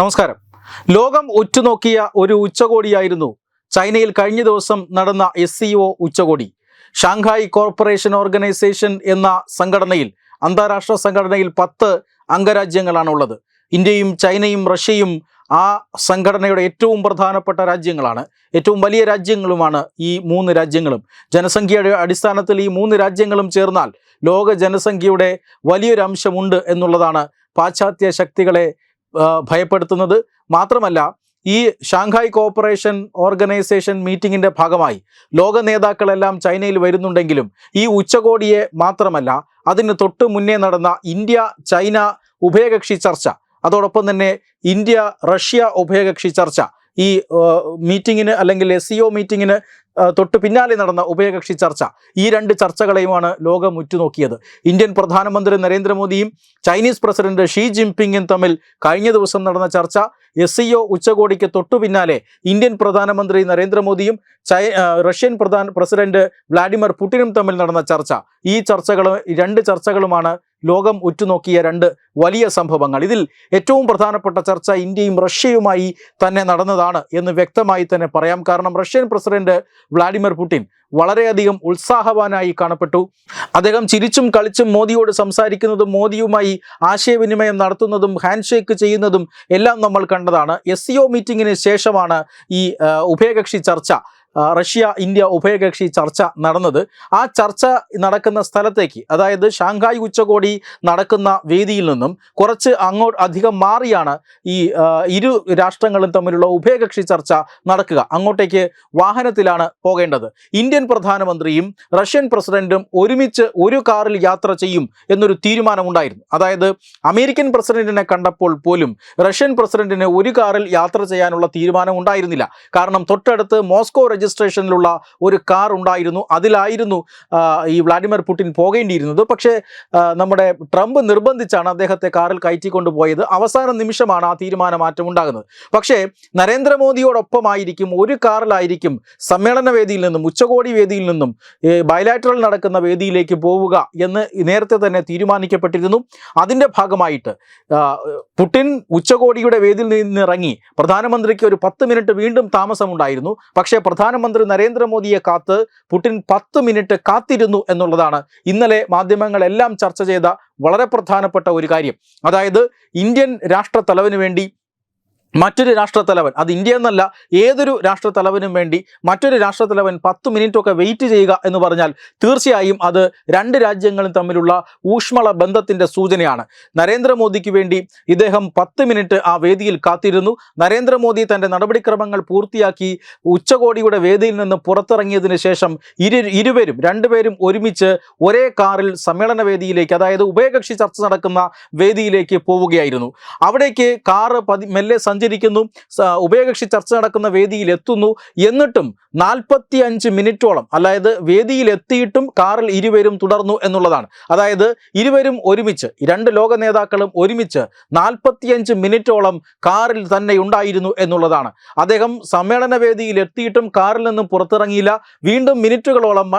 നമസ്കാരം. ലോകം ഉറ്റുനോക്കിയ ഒരു ഉച്ചകോടിയായിരുന്നു ചൈനയിൽ കഴിഞ്ഞ ദിവസം നടന്ന എസ് സി ഒ ഉച്ചകോടി. ഷാങ്ഹായ് കോർപ്പറേഷൻ ഓർഗനൈസേഷൻ എന്ന സംഘടനയിൽ അന്താരാഷ്ട്ര സംഘടനയിൽ പത്ത് അംഗരാജ്യങ്ങളാണുള്ളത്. ഇന്ത്യയും ചൈനയും റഷ്യയും ആ സംഘടനയുടെ ഏറ്റവും പ്രധാനപ്പെട്ട രാജ്യങ്ങളാണ്. ഏറ്റവും വലിയ രാജ്യങ്ങളുമാണ് ഈ മൂന്ന് രാജ്യങ്ങളും. ജനസംഖ്യയുടെ അടിസ്ഥാനത്തിൽ ഈ മൂന്ന് രാജ്യങ്ങളും ചേർന്നാൽ ലോക ജനസംഖ്യയുടെ വലിയൊരംശമുണ്ട് എന്നുള്ളതാണ് പാശ്ചാത്യ ശക്തികളെ ഭയപ്പെടുത്തുന്നത് മാത്രമല്ല ഈ ഷാങ്ഹായ് കോപ്പറേഷൻ ഓർഗനൈസേഷൻ മീറ്റിംഗിന്റെ ഭാഗമായി ലോക നേതാക്കളെല്ലാം ചൈനയിൽ വരുന്നുണ്ടെങ്കിലും ഈ ഉച്ചകോടിയെ മാത്രമല്ല അതിന് തൊട്ട് മുന്നേ നടന്ന ഇന്ത്യ ചൈന ഉഭയകക്ഷി ചർച്ച അതോടൊപ്പം തന്നെ ഇന്ത്യ റഷ്യ ഉഭയകക്ഷി ചർച്ച ഈ മീറ്റിങ്ങിന് അല്ലെങ്കിൽ എസ് സി ഒ മീറ്റിങ്ങിന് തൊട്ട് പിന്നാലെ നടന്ന ഉഭയകക്ഷി ചർച്ച. ഈ രണ്ട് ചർച്ചകളെയുമാണ് ലോകം ഉറ്റുനോക്കിയത്. ഇന്ത്യൻ പ്രധാനമന്ത്രി നരേന്ദ്രമോദിയും ചൈനീസ് പ്രസിഡന്റ് ഷീ ജിൻപിങ്ങും തമ്മിൽ കഴിഞ്ഞ ദിവസം നടന്ന ചർച്ച എസ് സി ഒ ഉച്ചകോടിക്ക് തൊട്ടു പിന്നാലെ ഇന്ത്യൻ പ്രധാനമന്ത്രി നരേന്ദ്രമോദിയും ചൈ റഷ്യൻ പ്രധാന പ്രസിഡന്റ് വ്ളാഡിമിർ പുടിനും തമ്മിൽ നടന്ന ചർച്ച. ഈ ചർച്ചകളും രണ്ട് ചർച്ചകളുമാണ് ലോകം ഉറ്റുനോക്കിയ രണ്ട് വലിയ സംഭവങ്ങൾ. ഇതിൽ ഏറ്റവും പ്രധാനപ്പെട്ട ചർച്ച ഇന്ത്യയും റഷ്യയുമായി തന്നെ നടന്നതാണ് എന്ന് വ്യക്തമായി തന്നെ പറയാം. കാരണം റഷ്യൻ പ്രസിഡന്റ് വ്ളാഡിമിർ പുടിൻ വളരെയധികം ഉത്സാഹവാനായി കാണപ്പെട്ടു. അദ്ദേഹം ചിരിച്ചും കളിച്ചും മോദിയോട് സംസാരിക്കുന്നതും മോദിയുമായി ആശയവിനിമയം നടത്തുന്നതും ഹാൻഡ് ഷേക്ക് ചെയ്യുന്നതും എല്ലാം നമ്മൾ കണ്ടതാണ്. എസ് സി ഒ മീറ്റിങ്ങിന് ശേഷമാണ് ഈ ഉഭയകക്ഷി ചർച്ച. റഷ്യ ഇന്ത്യ ഉഭയകക്ഷി ചർച്ച നടന്നത്. ആ ചർച്ച നടക്കുന്ന സ്ഥലത്തേക്ക് അതായത് ഷാങ്ഹായ് ഉച്ചകോടി നടക്കുന്ന വേദിയിൽ നിന്നും കുറച്ച് അങ്ങോട്ട് അധികം മാറിയാണ് ഈ ഇരു രാഷ്ട്രങ്ങളും തമ്മിലുള്ള ഉഭയകക്ഷി ചർച്ച നടക്കുക. അങ്ങോട്ടേക്ക് വാഹനത്തിലാണ് പോകേണ്ടത്. ഇന്ത്യൻ പ്രധാനമന്ത്രിയും റഷ്യൻ പ്രസിഡന്റും ഒരുമിച്ച് ഒരു കാറിൽ യാത്ര ചെയ്യും എന്നൊരു തീരുമാനമുണ്ടായിരുന്നു. അതായത് അമേരിക്കൻ പ്രസിഡന്റിനെ കണ്ടപ്പോൾ പോലും റഷ്യൻ പ്രസിഡന്റിന് ഒരു കാറിൽ യാത്ര ചെയ്യാനുള്ള തീരുമാനം ഉണ്ടായിരുന്നില്ല കാരണം തൊട്ടടുത്ത് മോസ്കോ രജിസ്ട്രേഷനിലുള്ള ഒരു കാർ ഉണ്ടായിരുന്നു. അതിലായിരുന്നു ഈ വ്ളാഡിമിർ പുടിൻ പോകേണ്ടിയിരുന്നത്. പക്ഷേ നമ്മുടെ ട്രംപ് നിർബന്ധിച്ചാണ് അദ്ദേഹത്തെ കാറിൽ കയറ്റിക്കൊണ്ട് പോയത് അവസാന നിമിഷമാണ് ആ തീരുമാന മാറ്റം ഉണ്ടാകുന്നത്. പക്ഷേ നരേന്ദ്രമോദിയോടൊപ്പമായിരിക്കും ഒരു കാറിലായിരിക്കും സമ്മേളന വേദിയിൽ നിന്നും ഉച്ചകോടി വേദിയിൽ നിന്നും ബയലാറ്ററൽ നടക്കുന്ന വേദിയിലേക്ക് പോവുക എന്ന് നേരത്തെ തന്നെ തീരുമാനിക്കപ്പെട്ടിരുന്നു. അതിന്റെ ഭാഗമായിട്ട് പുടിൻ ഉച്ചകോടിയുടെ വേദിയിൽ നിന്നിറങ്ങി. പ്രധാനമന്ത്രിക്ക് ഒരു പത്ത് മിനിറ്റ് വീണ്ടും താമസമുണ്ടായിരുന്നു. പക്ഷേ പ്രധാനമന്ത്രി നരേന്ദ്രമോദിയെ കാത്ത് പുടിൻ പത്ത് മിനിറ്റ് കാത്തിരുന്നു എന്നുള്ളതാണ് ഇന്നലെ മാധ്യമങ്ങളെല്ലാം ചർച്ച ചെയ്ത വളരെ പ്രധാനപ്പെട്ട ഒരു കാര്യം. അതായത് ഇന്ത്യൻ രാഷ്ട്രത്തലവന് വേണ്ടി മറ്റൊരു രാഷ്ട്രത്തലവൻ അത് ഇന്ത്യ എന്നല്ല ഏതൊരു രാഷ്ട്രത്തലവനും വേണ്ടി മറ്റൊരു രാഷ്ട്രത്തലവൻ പത്ത് മിനിറ്റൊക്കെ വെയിറ്റ് ചെയ്യുക എന്ന് പറഞ്ഞാൽ തീർച്ചയായും അത് രണ്ട് രാജ്യങ്ങളും തമ്മിലുള്ള ഊഷ്മള ബന്ധത്തിന്റെ സൂചനയാണ്. നരേന്ദ്രമോദിക്ക് വേണ്ടി ഇദ്ദേഹം പത്ത് മിനിറ്റ് ആ വേദിയിൽ കാത്തിരുന്നു. നരേന്ദ്രമോദി തന്റെ നടപടിക്രമങ്ങൾ പൂർത്തിയാക്കി ഉച്ചകോടിയുടെ വേദിയിൽ നിന്ന് പുറത്തിറങ്ങിയതിന് ശേഷം ഇരു ഇരുവരും രണ്ടുപേരും ഒരുമിച്ച് ഒരേ കാറിൽ സമ്മേളന വേദിയിലേക്ക് അതായത് ഉഭയകക്ഷി ചർച്ച നടക്കുന്ന വേദിയിലേക്ക് പോവുകയായിരുന്നു. അവിടേക്ക് കാറ് പതി മെല്ലെ സഞ്ചരിക്കുന്നു ഉഭയകക്ഷി ചർച്ച നടക്കുന്ന വേദിയിൽ എത്തുന്നു എന്നിട്ടും നാൽപ്പത്തി അഞ്ച് മിനിറ്റോളം അതായത് വേദിയിൽ എത്തിയിട്ടും കാറിൽ ഇരുവരും തുടർന്നു എന്നുള്ളതാണ്. അതായത് ഇരുവരും ഒരുമിച്ച് രണ്ട് ലോക നേതാക്കളും ഒരുമിച്ച് നാൽപ്പത്തിയഞ്ച് മിനിറ്റോളം കാറിൽ തന്നെ ഉണ്ടായിരുന്നു എന്നുള്ളതാണ്. അദ്ദേഹം സമ്മേളന വേദിയിൽ എത്തിയിട്ടും കാറിൽ നിന്നും പുറത്തിറങ്ങിയില്ല. വീണ്ടും മിനിറ്റുകളോളം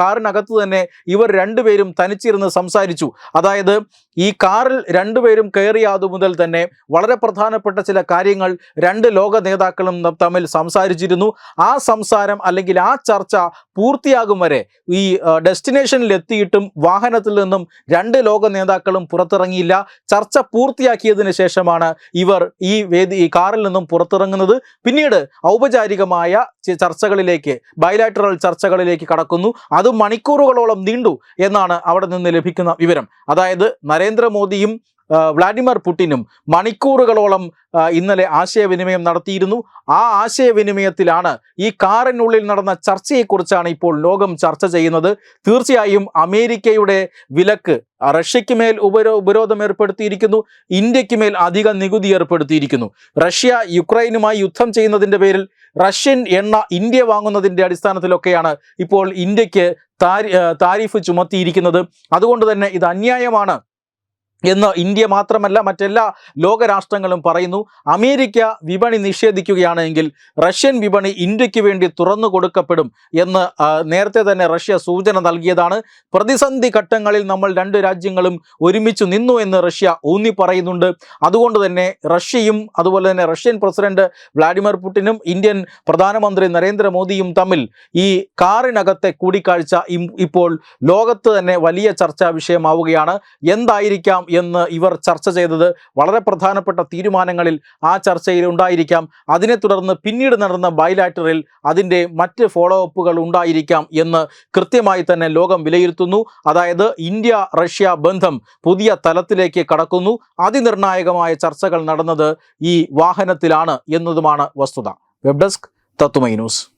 കാറിനകത്ത് തന്നെ ഇവർ രണ്ടുപേരും തനിച്ചിരുന്ന് സംസാരിച്ചു. അതായത് ഈ കാറിൽ രണ്ടുപേരും കയറിയാതു മുതൽ തന്നെ വളരെ പ്രധാനപ്പെട്ട ചില കാര്യങ്ങൾ രണ്ട് ലോക നേതാക്കളും തമ്മിൽ സംസാരിച്ചിരുന്നു. ആ സംസാരം അല്ലെങ്കിൽ ആ ചർച്ച പൂർത്തിയാകും വരെ ഈ ഡെസ്റ്റിനേഷനിൽ എത്തിയിട്ടും വാഹനത്തിൽ നിന്നും രണ്ട് ലോക നേതാക്കളും പുറത്തിറങ്ങിയില്ല. ചർച്ച പൂർത്തിയാക്കിയതിന് ശേഷമാണ് ഇവർ ഈ വേദി ഈ കാറിൽ നിന്നും പുറത്തിറങ്ങുന്നത്. പിന്നീട് ഔപചാരികമായ ചർച്ചകളിലേക്ക് ബയലാറ്ററൽ ചർച്ചകളിലേക്ക് കടക്കുന്നു. അത് മണിക്കൂറുകളോളം നീണ്ടു എന്നാണ് അവിടെ നിന്ന് ലഭിക്കുന്ന വിവരം. അതായത് നരേന്ദ്രമോദിയും വ്ളാഡിമിർ പുടിനും മണിക്കൂറുകളോളം ഇന്നലെ ആശയവിനിമയം നടത്തിയിരുന്നു. ആ ആശയവിനിമയത്തിലാണ് ഈ കാറിനുള്ളിൽ നടന്ന ചർച്ചയെക്കുറിച്ചാണ് ഇപ്പോൾ ലോകം ചർച്ച ചെയ്യുന്നത്. തീർച്ചയായും അമേരിക്കയുടെ വിലക്ക് റഷ്യയ്ക്ക് മേൽ ഉപരോ ഉപരോധം ഏർപ്പെടുത്തിയിരിക്കുന്നു. ഇന്ത്യയ്ക്ക് മേൽ അധിക നികുതി ഏർപ്പെടുത്തിയിരിക്കുന്നു. റഷ്യ യുക്രൈനുമായി യുദ്ധം ചെയ്യുന്നതിന്റെ പേരിൽ റഷ്യൻ എണ്ണ ഇന്ത്യ വാങ്ങുന്നതിന്റെ അടിസ്ഥാനത്തിലൊക്കെയാണ് ഇപ്പോൾ ഇന്ത്യയ്ക്ക് താരി താരിഫ് ചുമത്തിയിരിക്കുന്നത്. അതുകൊണ്ട് തന്നെ ഇത് അന്യായമാണ്. എന്ന് ഇന്ത്യ മാത്രമല്ല മറ്റെല്ലാ ലോകരാഷ്ട്രങ്ങളും പറയുന്നു. അമേരിക്ക വിപണി നിഷേധിക്കുകയാണെങ്കിൽ റഷ്യൻ വിപണി ഇന്ത്യയ്ക്ക് വേണ്ടി തുറന്നു കൊടുക്കപ്പെടും എന്ന് നേരത്തെ തന്നെ റഷ്യ സൂചന നൽകിയതാണ്. പ്രതിസന്ധി ഘട്ടങ്ങളിൽ നമ്മൾ രണ്ട് രാജ്യങ്ങളും ഒരുമിച്ച് നിന്നു എന്ന് റഷ്യ ഊന്നി പറയുന്നുണ്ട്. അതുകൊണ്ട് തന്നെ റഷ്യയും അതുപോലെ തന്നെ റഷ്യൻ പ്രസിഡന്റ് വ്ളാഡിമിർ പുടിനും ഇന്ത്യൻ പ്രധാനമന്ത്രി നരേന്ദ്രമോദിയും തമ്മിൽ ഈ കാറിനകത്തെ കൂടിക്കാഴ്ച ഇപ്പോൾ ലോകത്ത് തന്നെ വലിയ ചർച്ചാ വിഷയമാവുകയാണ്. എന്തായിരിക്കാം എന്ന് ഇവർ ചർച്ച ചെയ്തത് വളരെ പ്രധാനപ്പെട്ട തീരുമാനങ്ങളിൽ ആ ചർച്ചയിൽ ഉണ്ടായിരിക്കാം. അതിനെ തുടർന്ന് പിന്നീട് നടന്ന ബൈലാറ്ററിൽ അതിന്റെ മറ്റ് ഫോളോ അപ്പുകൾ ഉണ്ടായിരിക്കാം എന്ന് കൃത്യമായി തന്നെ ലോകം വിലയിരുത്തുന്നു. അതായത് ഇന്ത്യ റഷ്യ ബന്ധം പുതിയ തലത്തിലേക്ക് കടക്കുന്നു. അതിനിർണായകമായ ചർച്ചകൾ നടന്നത് ഈ വാഹനത്തിലാണ് എന്നതുമാണ് വസ്തുത. വെബ് ഡെസ്ക് തത്തുമൈ ന്യൂസ്.